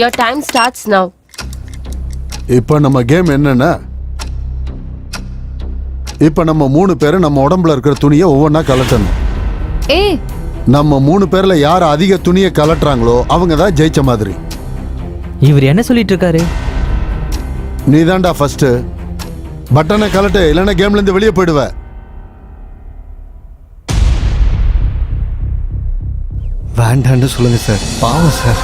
Your time starts now. இப்போ நம்ம game என்னன்னா? இப்போ நம்ம மூணு பேரும் நம்ம உடம்புல இருக்கிற துணியை ஒவ்வொன்றா கலட்டணும். ஏய். நம்ம மூணு பேர்ல யார் அதிக துணியை கலட்டுறாங்களோ அவங்க தான் ஜெயிச்ச மாதிரி. இவர் என்ன சொல்லிட்டு இருக்காரு? நீ தான்டா ஃபர்ஸ்ட் பட்டனை கலட்டு இல்லைன்னா கேம்ல இருந்து வெளியே போயிடுவ. வேண்டான்னு சொல்லுங்க சார். பாவம் சார்.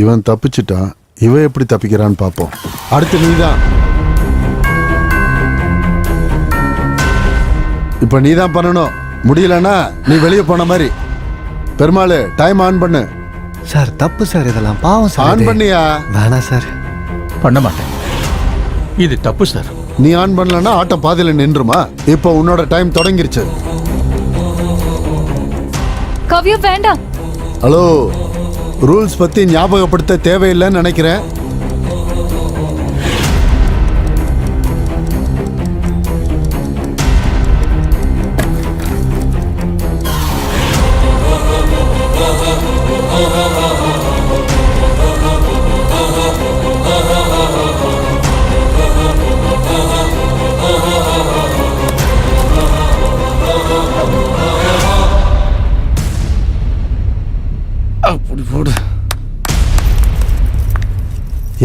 இவன் தப்பிச்சிட்டான் இவன் எப்படி தப்பிக்கிறான்னு பார்ப்போம். அடுத்து நீ தான் இப்போ நீ தான் பண்ணணும். முடியலன்னா நீ வெளியே போன மாதிரி. பெருமாள் டைம் ஆன் பண்ணு. சார் தப்பு சார் இதெல்லாம். பாவம் சார் ஆன். பண்ணியா? வேணாம் சார். பண்ண மாட்டேன். இது தப்பு சார். நீ ஆன் பண்ணலன்னா ஆட்டம் பாதியில நின்றுமா? இப்போ உன்னோட டைம் தொடங்கிருச்சு. கவ்யா வேண்டாம். ஹலோ ரூல்ஸ் பத்தி ஞாபகப்படுத்த தேவையில்லைன்னு நினைக்கிறேன்.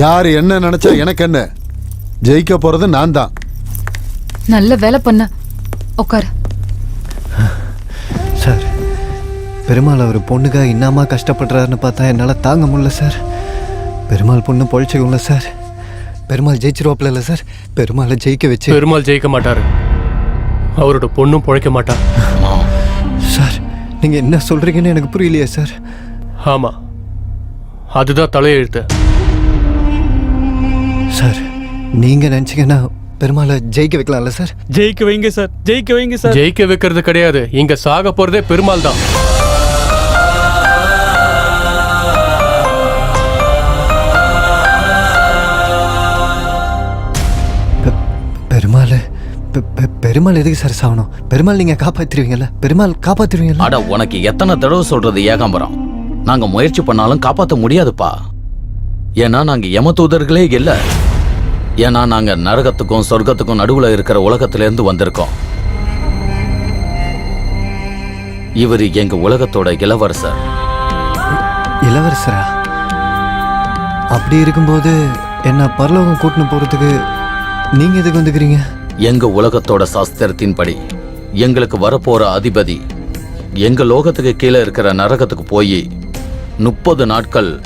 யார் என்ன நினைச்சா எனக்கு என்ன? ஜெயிக்க போறது நான் தான். நல்ல வேலை பண்ண. உட்காரு சார் பெருமாள் அவர் பொண்ணுக்காக இன்னமா கஷ்டப்படுறாருன்னு பார்த்தா என்னால் தாங்க முடியல சார். பெருமாள் பொண்ணு பொழைச்சிக்கும்ல சார். பெருமாள் ஜெயிச்சிருவாப்ல இல்லை சார். பெருமாளை ஜெயிக்க வச்சு பெருமாள் ஜெயிக்க மாட்டாரு. அவரோட பொண்ணும் பொழைக்க மாட்டா. சார் நீங்கள் என்ன சொல்கிறீங்கன்னு எனக்கு புரியலையே சார். ஆமா. அதுதான் தலையெழுத்து. சார் நீங்கள் நினச்சிங்கன்னா பெருமாளை ஜெயிக்க வைக்கலாம்ல சார்? ஜெயிக்க வைங்க சார் ஜெயிக்க வைங்க சார். ஜெயிக்க வைக்கிறது கிடையாது. இங்க சாக போறதே பெருமாள் தான். பெருமாள் பெருமாள் எதுக்கு சார் சாகணும்? பெருமாள் நீங்கள் காப்பாற்றிடுவீங்கல்ல பெருமாள் காப்பாற்றிடுவீங்கல்ல அட உனக்கு எத்தனை தடவை சொல்றது ஏகாம்பரம்? நாங்க முயற்சி பண்ணாலும் காப்பாத்த முடியாதுப்பா. ஏன்னா நாங்க யம தூதர்களே இல்ல. ஏன்னா நாங்க நரகத்துக்கும் சொர்க்கத்துக்கும் நடுவுல இருக்கிற உலகத்துல இருந்து வந்திருக்கோம். இவர் எங்க உலகத்தோட இளவரசர். இளவரசரா? அப்படி இருக்கும்போது என்ன பரலோகம் கூட்டின்னு போகிறதுக்கு நீங்கள் எதுக்கு வந்துக்கிறீங்க? எங்க உலகத்தோட சாஸ்திரத்தின்படி எங்களுக்கு வரப்போற அதிபதி எங்க லோகத்துக்கு கீழே இருக்கிற நரகத்துக்கு போய் முப்பது நாட்கள்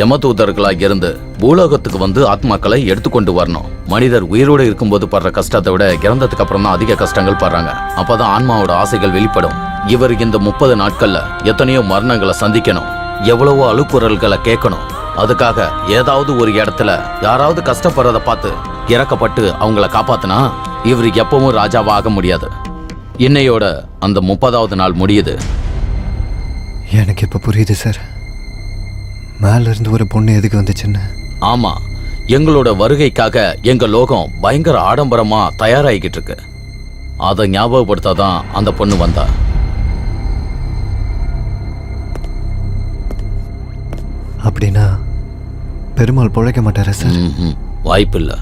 யமதூதர்களாக இருந்து பூலோகத்துக்கு வந்து ஆத்மாக்களை எடுத்துக்கொண்டு வரணும். மனிதர் உயிரோடு இருக்கும்போது படுற கஷ்டத்தை விட இறந்ததுக்கு அப்புறம் தான் அதிக கஷ்டங்கள் படுறாங்க. அப்பதான் ஆன்மாவோட ஆசைகள் வெளிப்படும். இவர் இந்த முப்பது நாட்கள்ல எத்தனையோ மரணங்களை சந்திக்கணும். எவ்வளவோ அழுக்குறல்களை கேட்கணும். அதுக்காக ஏதாவது ஒரு இடத்துல யாராவது கஷ்டப்படுறத பார்த்து இறக்கப்பட்டு அவங்கள காப்பாத்தினா இவர் எப்பவும் ராஜாவா ஆக முடியாது. இன்னையோட அந்த முப்பதாவது நாள் முடியுது. எனக்கு இப்போ புரியுது சார். மேல இருந்து ஒரு பொண்ணு எதுக்கு வந்துச்சுன்னு? ஆமா எங்களோட வருகைக்காக எங்க லோகம் பயங்கர ஆடம்பரமா தயாராகிக்கிட்டு இருக்கு அதை ஞாபகப்படுத்தாதான் அந்த பொண்ணு வந்தா. அப்படின்னா பெருமாள் பொழைக்க மாட்டாரா சார். வாய்ப்பில்லை.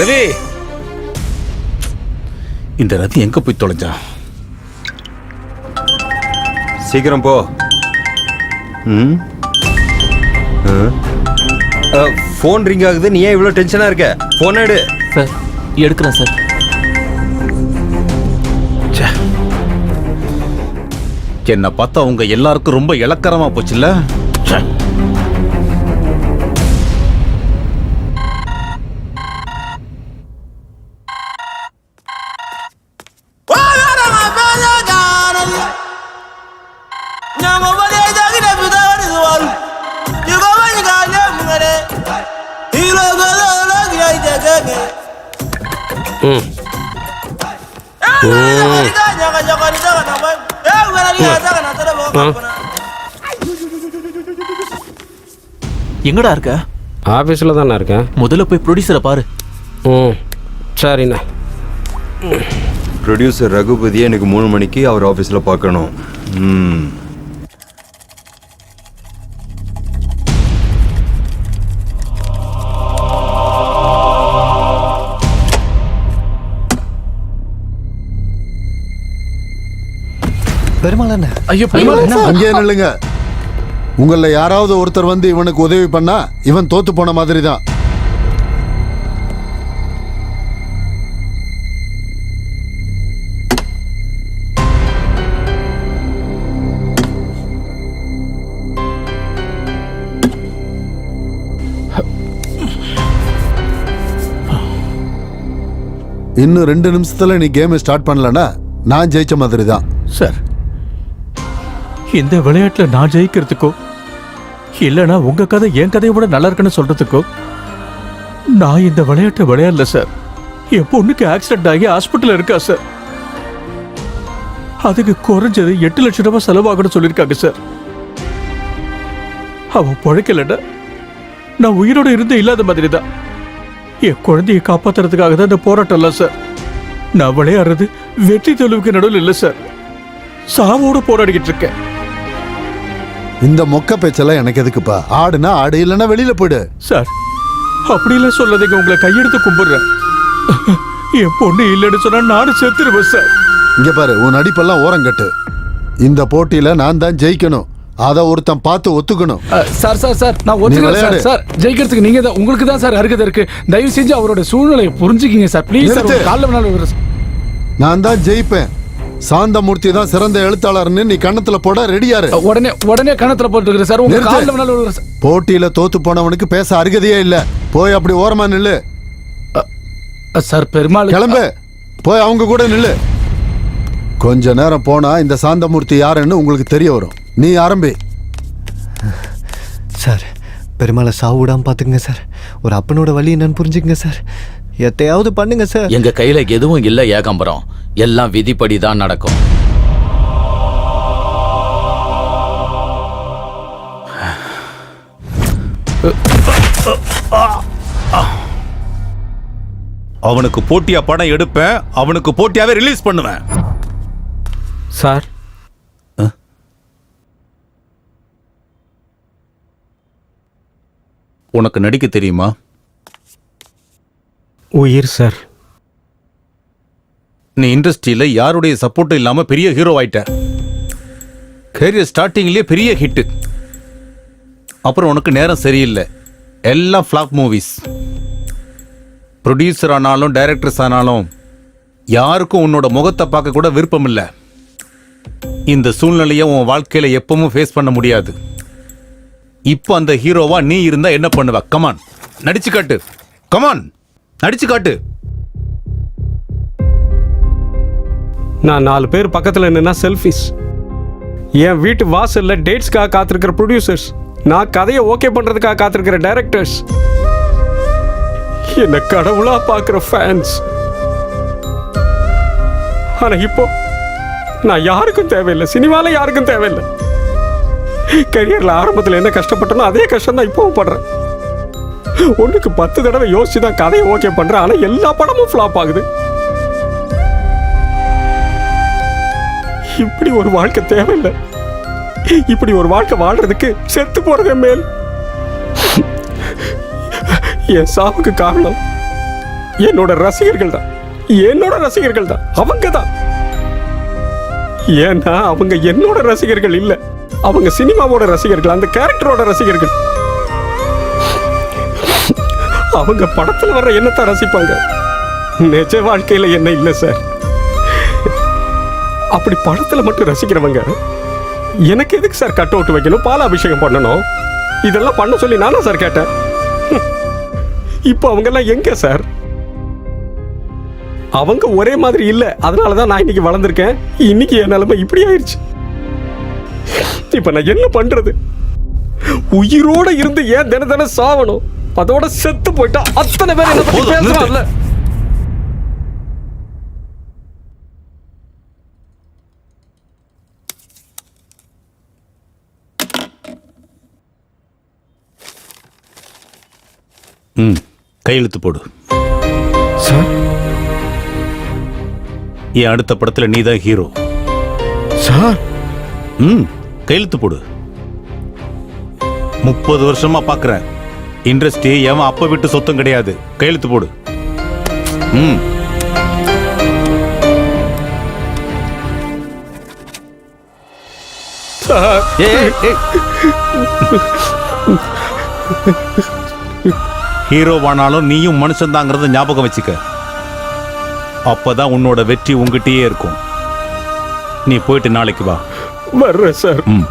ரவி! இந்த ரதி எங்க போய் தொலைஞ்சா சீக்கிரம் போ. ம்? ஃபோன் ரிங் ஆகுது. நீ ஏன் இவ்வளோ டென்ஷனாக இருக்க? ஃபோன் எடு. சார் எடுக்கிறேன் சார். என்ன பார்த்தா உங்க எல்லாருக்கும் ரொம்ப இலக்கரமா போச்சுல்ல? எங்கடா இருக்க? ஆஃபீஸில் தானே இருக்கேன். முதல்ல போய் ப்ரொடியூசரை பாரு. ம். சரிண்ணே. ப்ரொடியூசர் ரகுபதியை எனக்கு மூணு மணிக்கு அவர் ஆஃபீஸில் பார்க்கணும். ம். பெருமாள் என்ன? ஐயோ அங்கேயே நில்லுங்க. உங்கள யாராவது ஒருத்தர் வந்து இவனுக்கு உதவி பண்ணா இவன் தோத்து போன மாதிரி தான் இன்னும் ரெண்டு நிமிஷத்துல நீ கேம் ஸ்டார்ட் பண்ணலனா நான் ஜெயிச்ச மாதிரி தான் சார் இந்த விளையாட்டுல நான் ஜெயிக்கிறதுக்கோ? இல்லைனா உங்க கதை என் கதையை விட நல்லா இருக்குன்னு சொல்றதுக்கோ? நான் இந்த விளையாட்டை விளையாடல சார். என் பொண்ணுக்கு ஆக்சிடென்ட் ஆகி ஹாஸ்பிட்டல் இருக்கா சார். அதுக்கு குறைஞ்சது எட்டு லட்சம் ரூபாய் செலவாகணும்னு சொல்லியிருக்காங்க சார். அவன் பிழைக்கலன்னா நான் உயிரோட இருந்து இல்லாத மாதிரி தான் என் குழந்தையை காப்பாத்துறதுக்காக தான் இந்த போராட்டம் இல்லை சார். நான் விளையாடுறது வெற்றி தோல்விக்கு நடுவில் இல்லை சார். சாவோடு போராடிக்கிட்டு இருக்கேன். இந்த மொக்க பேச்செல்லாம் எனக்கு எதுக்குப்பா? ஆடுனா ஆடு இல்லைன்னா வெளியில போயிடு. சார் அப்படிலாம் சொல்லாதீங்க உங்களை கையெடுத்து கும்பிடுறேன். என் பொண்ணு இல்லைன்னு சொன்னா நானும் செத்துருவேன் சார். இங்க பாரு உன் நடிப்பெல்லாம் ஓரங்கட்டு இந்த போட்டியில நான் தான் ஜெயிக்கணும். அதை ஒருத்தன் பார்த்து ஒத்துக்கணும். சார் சார் சார் நான் ஒத்துக்கிறேன். சார். சார் ஜெயிக்கிறதுக்கு நீங்க தான் உங்களுக்கு தான் சார் அருகதை இருக்கு. தயவு செஞ்சு அவரோட சூழ்நிலையை புரிஞ்சுக்கிங்க சார். ப்ளீஸ் சார் கால்ல. நான் தான் ஜெயிப்பேன். சாந்தமூர்த்தி தான் சிறந்த எழுத்தாளர்னு நீ கண்ணத்துல போட ரெடியாரு. உடனே உடனே கணத்துல போட்டுக்கிறேன் சார். உங்க நிறுத்து. கால்ல வேணாலும் விடுறேன் சார். போட்டியில தோத்து போனவனுக்கு பேச அருகதையே இல்ல. போய் அப்படி ஓரமா நில்லு. அ, சார் பெருமாள் கிளம்பு. போய் அவங்க கூட நில்லு. கொஞ்ச நேரம் போனா இந்த சாந்தமூர்த்தி யாருன்னு உங்களுக்கு தெரிய வரும். நீ ஆரம்பி. சார் பெருமாளை சாவு விடாம பார்த்துக்குங்க சார். ஒரு அப்பனோட வழி என்னன்னு புரிஞ்சுக்கங்க சார். எத்தையாவது பண்ணுங்க சார். எங்க கையில எதுவும் இல்ல ஏகாம்பரம். எல்லாம் விதிப்படி தான் நடக்கும். அவனுக்கு போட்டியா படம் எடுப்பேன் அவனுக்கு போட்டியாவே ரிலீஸ் பண்ணுவேன். சார். உனக்கு நடிக்க தெரியுமா? உயிர் சார். நீ இண்டஸ்ட்ரியில யாருடைய சப்போர்ட்டும் இல்லாம பெரிய ஹீரோ ஆயிட்ட? கேரியர் ஸ்டார்டிங்லயே பெரிய ஹிட் அப்புறம் உனக்கு நேரம் சரியில்லை. எல்லாம் ஃப்ளாக் மூவிஸ் ப்ரொடியூசர் ஆனாலும் டைரக்டர்ஸ் ஆனாலும் யாருக்கும் உன்னோட முகத்தை பார்க்க கூட விருப்பம் இல்லை இந்த சூழ்நிலையை உன் வாழ்க்கையில் எப்பவும் ஃபேஸ் பண்ண முடியாது. இப்போ அந்த ஹீரோவா நீ இருந்தா என்ன பண்ணுவ? கமான் நடிச்சு காட்டு. கமான் நடிச்சு காட்டு. நான் நாலு பேர் பக்கத்தில் நின்னா செல்ஃபிஸ் என் வீட்டு வாசலில் டேட்ஸ்க்காக காத்திருக்கிற ப்ரொடியூசர்ஸ் நான் கதையை ஓகே பண்ணுறதுக்காக காத்திருக்கிற டைரக்டர்ஸ் என்னை கடவுளாக பார்க்குற ஃபேன்ஸ் ஆனால் இப்போ நான் யாருக்கும் தேவையில்லை சினிமாவில் யாருக்கும் தேவையில்லை. கரியரில் ஆரம்பத்தில் என்ன கஷ்டப்பட்டனோ அதே கஷ்டம் தான் இப்போவும் படுறேன். ஒன்றுக்கு பத்து தடவை யோசிச்சு தான் கதையை ஓகே பண்ணுறேன் ஆனால் எல்லா படமும் ஃப்ளாப் ஆகுது. இப்படி ஒரு வாழ்க்கை தேவையில்லை. இப்படி ஒரு வாழ்க்கை வாழ்றதுக்கு செத்து போறதே மேல். என் சாவுக்கு காரணம் என்னோட ரசிகர்கள் தான். என்னோட ரசிகர்கள் தான். அவங்க தான். ஏன்னா அவங்க என்னோட ரசிகர்கள் இல்லை. அவங்க சினிமாவோட ரசிகர்கள் அந்த கேரக்டரோட ரசிகர்கள். அவங்க படத்தில் வர்ற என்னத்தை ரசிப்பாங்க? நிஜ வாழ்க்கையில் என்ன இல்லை சார்? அப்படி படத்துல மட்டும் ரசிக்கிறவங்க எனக்கு எதுக்கு சார் கட் அவுட் வைக்கணும் பால் அபிஷேகம் பண்ணணும்? இதெல்லாம் பண்ண சொல்லி நானா சார் கேட்டேன். இப்போ அவங்க எல்லாம் எங்க சார் அவங்க ஒரே மாதிரி இல்ல அதனால தான் நான் இன்னைக்கு வளர்ந்துருக்கேன். இன்னைக்கு என் நிலைமை இப்படி ஆயிடுச்சு இப்ப நான் என்ன பண்றது? உயிரோட இருந்து ஏன் தின தினம் சாவணும்? அதோட செத்து போயிட்டா அத்தனை பேர் என்ன. பேசுறாங்கல்ல. ம் கையெழுத்து போடு. சார்? என் அடுத்த படத்துல நீ தான் ஹீரோ. சார்? ம் கையெழுத்து போடு. முப்பது வருஷமா பாக்குறேன். இண்டஸ்ட்ரி எவன் அப்ப விட்டு சொத்தம் கிடையாது. கையெழுத்து போடு. ம். சார். ஹீரோவானாலும் நீயும் மனுஷன்தாங்கிறத ஞாபகம் வச்சுக்க. அப்பதான் உன்னோட வெற்றி உங்ககிட்டயே இருக்கும். நீ போயிட்டு நாளைக்கு வா. வர்றேன் சார். ம்.